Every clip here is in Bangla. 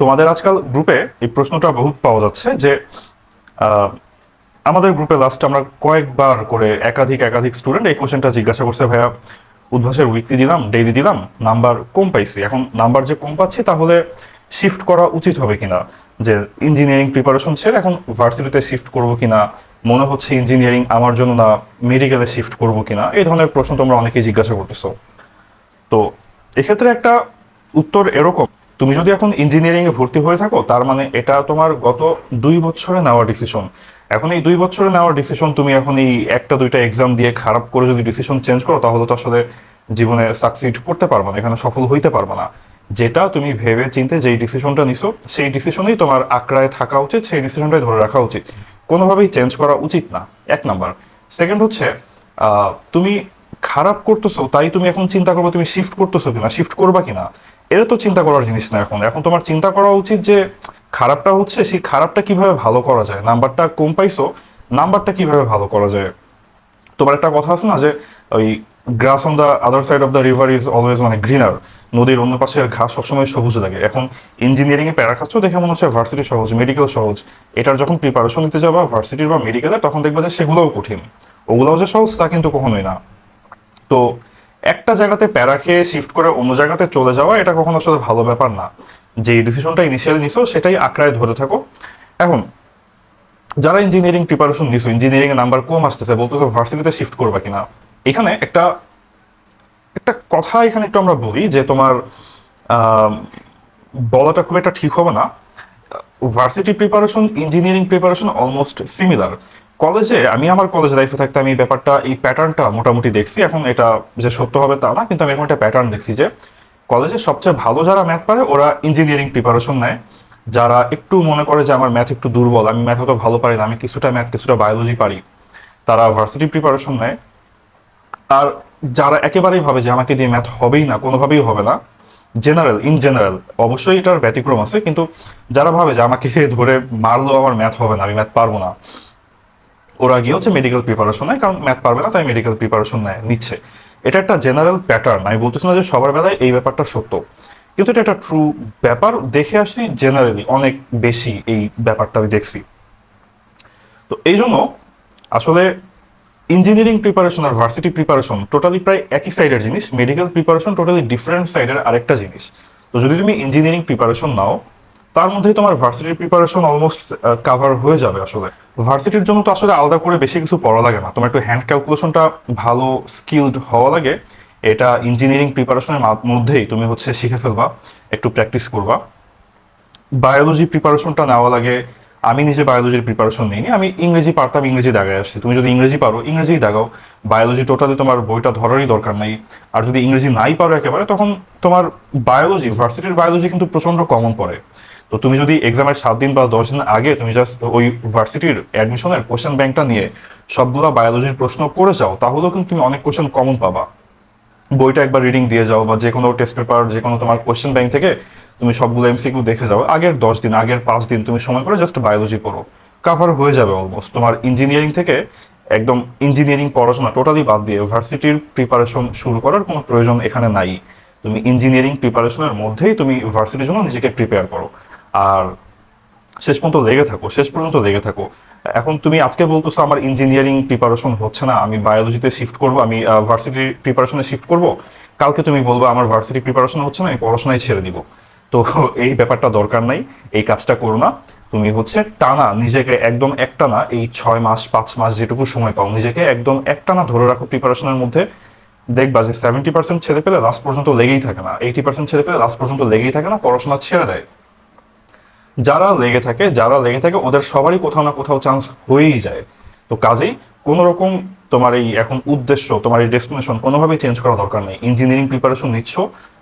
তোমাদের আজকাল গ্রুপে এই প্রশ্নটা বহুত পাওয়া যাচ্ছে যে আমাদের গ্রুপে লাস্ট আমরা কয়েকবার করে একাধিক একাধিক স্টুডেন্ট এই কোশ্চেনটা জিজ্ঞাসা করছে, ভাইয়া, উদ্ভাসের উইকলি দিলাম ডেইলি দিলাম নাম্বার কম পাইছি। এখন নাম্বার যে কম পাচ্ছি তাহলে শিফট করা উচিত হবে কিনা? যে ইঞ্জিনিয়ারিং প্রিপারেশন ছেড়ে এখন ভার্সিটিতে শিফট করব কিনা? মনে হচ্ছে ইঞ্জিনিয়ারিং আমার জন্য না মেডিকেলে শিফট করব কিনা? এই ধরনের প্রশ্ন তোমরা অনেকেই জিজ্ঞাসা করতেছো। তো এক্ষেত্রে একটা উত্তর এরকম তুমি যদি এখন ইঞ্জিনিয়ারিং এ ভর্তি হয়ে থাকো, তার মানে এটা তোমার গত দুই বছরে নেওয়া ডিসিশন এখন এই দুই বছরে নেওয়া ডিসিশন তুমি এখন এই একটা, দুইটা এক্সাম দিয়ে খারাপ করে যদি ডিসিশন চেঞ্জ করো, তাহলে তো আসলে জীবনে সাকসিড করতে পারবে না, এখানে সফল হইতে পারবে না। যেটা তুমি ভেবে চিন্তে যেই ডিসিশনটা নিছো, সেই ডিসিশনেই তোমার আঁকড়ায় থাকা উচিত, সেই ডিসিশনটাই ধরে রাখা উচিত। কোনোভাবেই চেঞ্জ করা উচিত না, এক নাম্বার। সেকেন্ড হচ্ছে তুমি খারাপ করতেছো, তাই তুমি এখন চিন্তা করবে তুমি শিফট করতেছো কিনা শিফট করবা কিনা। এটা তো চিন্তা করার জিনিস না এখন। এখন তোমার চিন্তা করা উচিত যে খারাপটা হচ্ছে, সেই খারাপটা কীভাবে ভালো করা যায়? নাম্বারটা কম পাইছো, নাম্বারটা কীভাবে ভালো করা যায়? তোমার একটা কথা আছে না যে, ওই grass on the other side of the river is always মানে গ্রিনার নদীর অন্য পাশে ঘাস সবসময় সবুজ লাগে। এখন ইঞ্জিনিয়ারিং এ প্যারা খাচ্ছ দেখে মনে হচ্ছে ভার্সিটি সহজ মেডিকেল সহজ। এটার যখন প্রিপারেশন নিতে যাবা ভার্সিটির বা মেডিকেলে তখন দেখবা যে সেগুলোও কঠিন। ওগুলোও যে সহজ তা কিন্তু কখনোই না। তো একটা জায়গাতে প্যারা খেয়ে শিফট করে অন্য জায়গাতে চলে যাওয়া, এটা কখনো আসলে ভালো ব্যাপার না। যে ডিসিশনটা ইনিশিয়ালি নিছো, সেটাই আঁকড়ায় ধরে থাকো। এখন, যারা ইঞ্জিনিয়ারিং প্রিপারেশন নিছো ইঞ্জিনিয়ারিং এর নাম্বার কম আসতেছে, বলতেছো ভার্সিটিতে শিফট করবা কিনা? এখানে একটা একটা কথা এখানে একটু আমরা বলি যে তোমার বলাটা খুব একটা ঠিক হবে না। Varsity preparation engineering preparation almost similar কলেজে, আমি আমার কলেজ লাইফে থাকতে আমি ব্যাপারটা, এই প্যাটার্নটা মোটামুটি দেখছি। এখন এটা যে সত্য হবে তা না, কিন্তু আমি এখন একটা প্যাটার্ন দেখছি যে কলেজে সবচেয়ে ভালো যারা ম্যাথ পারে ওরা ইঞ্জিনিয়ারিং প্রিপারেশন নেয়। যারা একটু মনে করে যে আমার ম্যাথ একটু দুর্বল, আমি ম্যাথ অত ভালো পারি না, আমি কিছুটা ম্যাথ কিছুটা বায়োলজি পারি, তারা ভার্সিটি প্রিপারেশন নেয়। আর যারা একেবারেই ভাবে যে আমাকে দিয়ে ম্যাথ হবেই না, কোনোভাবেই হবে না জেনারেল ইন জেনারেল অবশ্যই এটার ব্যতিক্রম আছে, কিন্তু যারা ভাবে যে আমাকে ধরে মারলেও আমার ম্যাথ হবে না, আমি ম্যাথ পারব না ওরা গিয়ে হচ্ছে মেডিকেল প্রিপারেশন নেয়, কারণ ম্যাথ পারবে না, তাই মেডিকেল প্রিপারেশন নেয়, নিচ্ছে। এটা একটা জেনারেল প্যাটার্ন আমি বলতেছি না যে সবার বেলায় এই ব্যাপারটা সত্য। কিন্তু এটা একটা ট্রু ব্যাপার, দেখে আসছি জেনারেলি অনেক বেশি এই ব্যাপারটা আমি দেখছি। তো এই জন্য আসলে ইঞ্জিনিয়ারিং প্রিপারেশন আর ভার্সিটি প্রিপারেশন টোটালি প্রায় একই সাইডের জিনিস মেডিকেল প্রিপারেশন টোটালি ডিফারেন্ট সাইডের আরেকটা জিনিস। তো যদি তুমি ইঞ্জিনিয়ারিং প্রিপারেশন নাও তার মধ্যেই তোমার ভার্সিটির প্রিপারেশন অলমোস্ট কাভার হয়ে যাবে আসলে। ভার্সিটির জন্য তো আসলে আলাদা করে বেশি কিছু পড়া লাগে না। তোমার একটু হ্যান্ড ক্যালকুলেশনটা ভালো স্কিলড হওয়া লাগে। এটা ইঞ্জিনিয়ারিং প্রিপারেশনের মধ্যেই তুমি হচ্ছে শিখে ফেলবা, একটু প্র্যাকটিস করবা। বায়োলজি প্রিপারেশনটা নেওয়া লাগে। আমি নিজে বায়োলজির প্রিপারেশন নিইনি, আমি ইংরেজি পারতাম, ইংরেজি দাগায় আসছি। তুমি যদি ইংরেজি পারো, ইংরেজি দাগাও। বায়োলজি টোটালি তোমার বইটা ধরারই দরকার নাই। আর যদি ইংরেজি নাই পারো একেবারে, তখন তোমার বায়োলজি ভার্সিটির বায়োলজি কিন্তু প্রচণ্ড কমন পড়ে। তো তুমি যদি এক্সামের সাত দিন বা দশ দিন আগে তুমি জাস্ট ওই ভার্সিটির অ্যাডমিশনের কোশ্চেন ব্যাংকটা নিয়ে সবগুলা বায়োলজির প্রশ্ন করে যাও, তাহলেও কিন্তু তুমি অনেক কোশ্চেন কমন পাবা। বইটা একবার রিডিং দিয়ে যাও বা যে কোনো টেস্ট পেপার যে কোনো তোমার কোশ্চেন ব্যাংক থেকে তুমি সবগুলো এমসিকিউ দেখে যাও। আগের দশ দিন, আগের পাঁচ দিন তুমি সময় করে জাস্ট বায়োলজি পড়ো। কাভার হয়ে যাবে অলমোস্ট তোমার ইঞ্জিনিয়ারিং থেকে একদম ইঞ্জিনিয়ারিং পড়াশোনা টোটালি বাদ দিয়ে ভার্সিটির প্রিপারেশন শুরু করার কোনো প্রয়োজন এখানে নাই। তুমি ইঞ্জিনিয়ারিং প্রিপারেশনের মধ্যেই তুমি ভার্সিটির জন্য নিজেকে প্রিপেয়ার করো। আর শেষ পর্যন্ত লেগে থাকো, শেষ পর্যন্ত লেগে থাকো। এখন তুমি আজকে বলতেছো আমার ইঞ্জিনিয়ারিং প্রিপারেশন হচ্ছে না, আমি বায়োলজিতে শিফট করব, আমি ভার্সিটি প্রিপারেশনে শিফট করব। কালকে তুমি বলব আমার ভার্সিটি প্রিপারেশন হচ্ছে না, আমি পড়াশোনায় ছেড়ে দিব। তো এই ব্যাপারটা দরকার নাই, এই কাজটা করো না। তুমি হচ্ছে টানা, নিজেকে একদম একটানা, এই ছয় মাস, পাঁচ মাস যেটুকু সময় পাও, নিজেকে একদম একটানা ধরে রাখো প্রিপারেশনের মধ্যে। দেখবা যে সেভেন্টি পার্সেন্ট ছেলে পেলে লাস্ট পর্যন্ত লেগেই থাকে না এইটি পার্সেন্ট ছেলে পেলে লাস্ট পর্যন্ত লেগেই থাকে না, পড়াশোনা ছেড়ে দেয়। যারা লেগে থাকে, যারা লেগে থাকে, ওদের সবারই কোথাও না কোথাও চান্স হয়েই যায়। তো কাজেই কোনো রকম তোমার এই এখন উদ্দেশ্য, তোমার এই ডেস্টিনেশন কোনোভাবেই চেঞ্জ করা দরকার নেই। ইঞ্জিনিয়ারিং প্রিপারেশন নিচ্ছ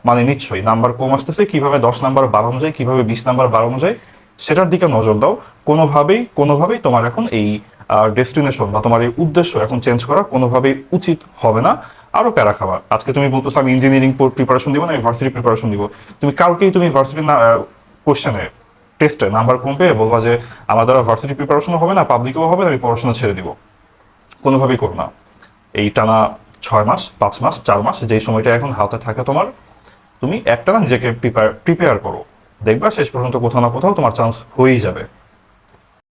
মানে নিচ্ছই নাম্বার কম আসতেছে, কীভাবে দশ নাম্বার বাড়ানো যায়, কীভাবে বিশ নাম্বার বাড়ানো যায়, সেটার দিকে নজর দাও। কোনোভাবেই কোনোভাবেই তোমার এখন এই ডেস্টিনেশন বা তোমার এই উদ্দেশ্য এখন চেঞ্জ করা কোনোভাবেই উচিত হবে না। আরও প্যারা খাবার আজকে তুমি বলতেছো, আমি ইঞ্জিনিয়ারিং প্রিপারেশন দিব না, আমি ভার্সিটি প্রিপারেশন দিব। তুমি কালকেই তুমি ভার্সিটি না কোশ্চেনে টেস্টে নাম্বার কম পেয়ে বলবা যে, আমার দ্বারা ভার্সিটি প্রিপারেশনও হবে না পাবলিকও হবে না, আমি পড়াশোনা ছেড়ে দিব। কোনোভাবেই করো না। এই টানা ছয় মাস, পাঁচ মাস, চার মাস, যেই সময়টা এখন হাতে থাকে তোমার, তুমি একটা না নিজেকে প্রিপেয়ার করো। দেখবা শেষ পর্যন্ত কোথাও না কোথাও তোমার চান্স হয়েই যাবে।